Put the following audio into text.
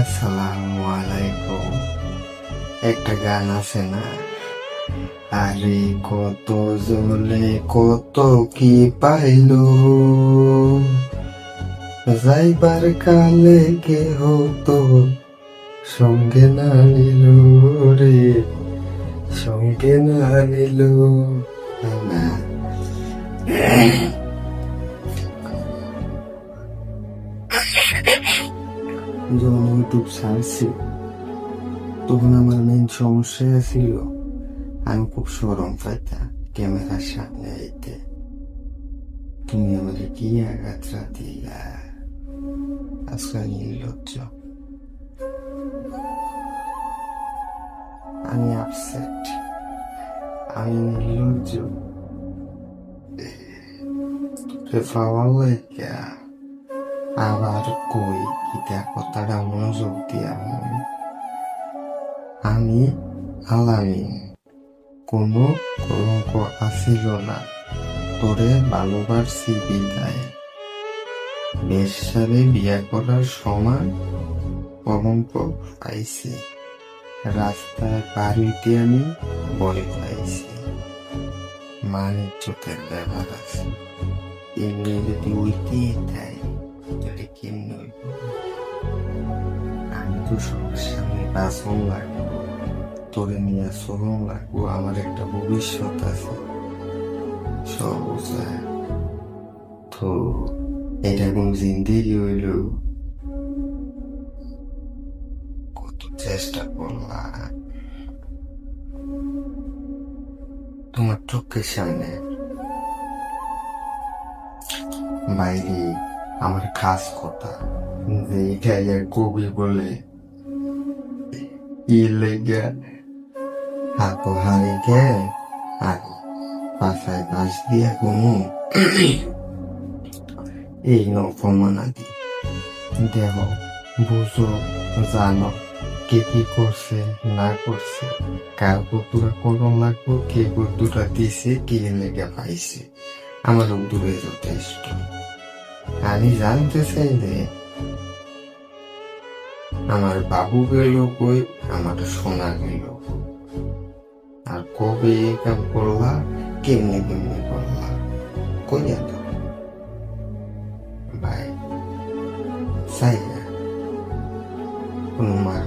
আসসালামু আলাইকুম একটা গান আছে না? আরে কত জলে কত কি পাইলো? যাইবার কালে কে হতো সঙ্গে না নিল রে। সঙ্গে না নিল না। যখন ইউটিউব ছাড়ছি তখন আমার মেন সমস্যা ছিল আমি খুব সরম পাইতাম ক্যামেরার সামনে আইতে তুমি আমাকে কি আঘাতটা দিলা আজকে নির্লজ্জ আমি আপসেট আমি নির্লজ্জ তোরে পাওয়া লাইকা আবার কই? ইটা কথাটা মনোযোগ দিয়া আমি আলামিন কোনো কলঙ্ক আসিল না। তোরে ভালোবাসি বিদায়। বেশারে বিয়া করার সময় কলঙ্ক পাইছি। রাস্তায় বাড়িতে আমি বই পাইছি মানে চোখের ব্যাপার আছে। এমনি যদি উইতে দেয়। কেমনি হইব আমি তো সবার সামনে বাসন লাগবো তোরে নিয়ে শ্রম লাগবো আমার একটা ভবিষ্যৎ আছে। সব তো এটা কোন জিন্দেগি হইল? কত চেষ্টা করলাম। তোমার চোখের সামনে। বাইরে আমার খাস কথা যে এটা কবি বলে, ই লেগে হাত হারিকে, আর পাশায় বাস দিয়ে কোনো এই নকমানাদি দেহ, বুঝো, জানো কে কি করছে, না করছে। কার কতুরা করণ লাগবো, কে কতুরা দিছে, কে লেগে পাইছে। আমার দূরে যথেষ্ট। আমি জানতে চাই যে আমার বাবু গেল কই? আমার সোনা গেল। আর কবে এই কাম করলা? কেমনি কেমনি করলা? কই এত ভাই, চাই না। কোনো মার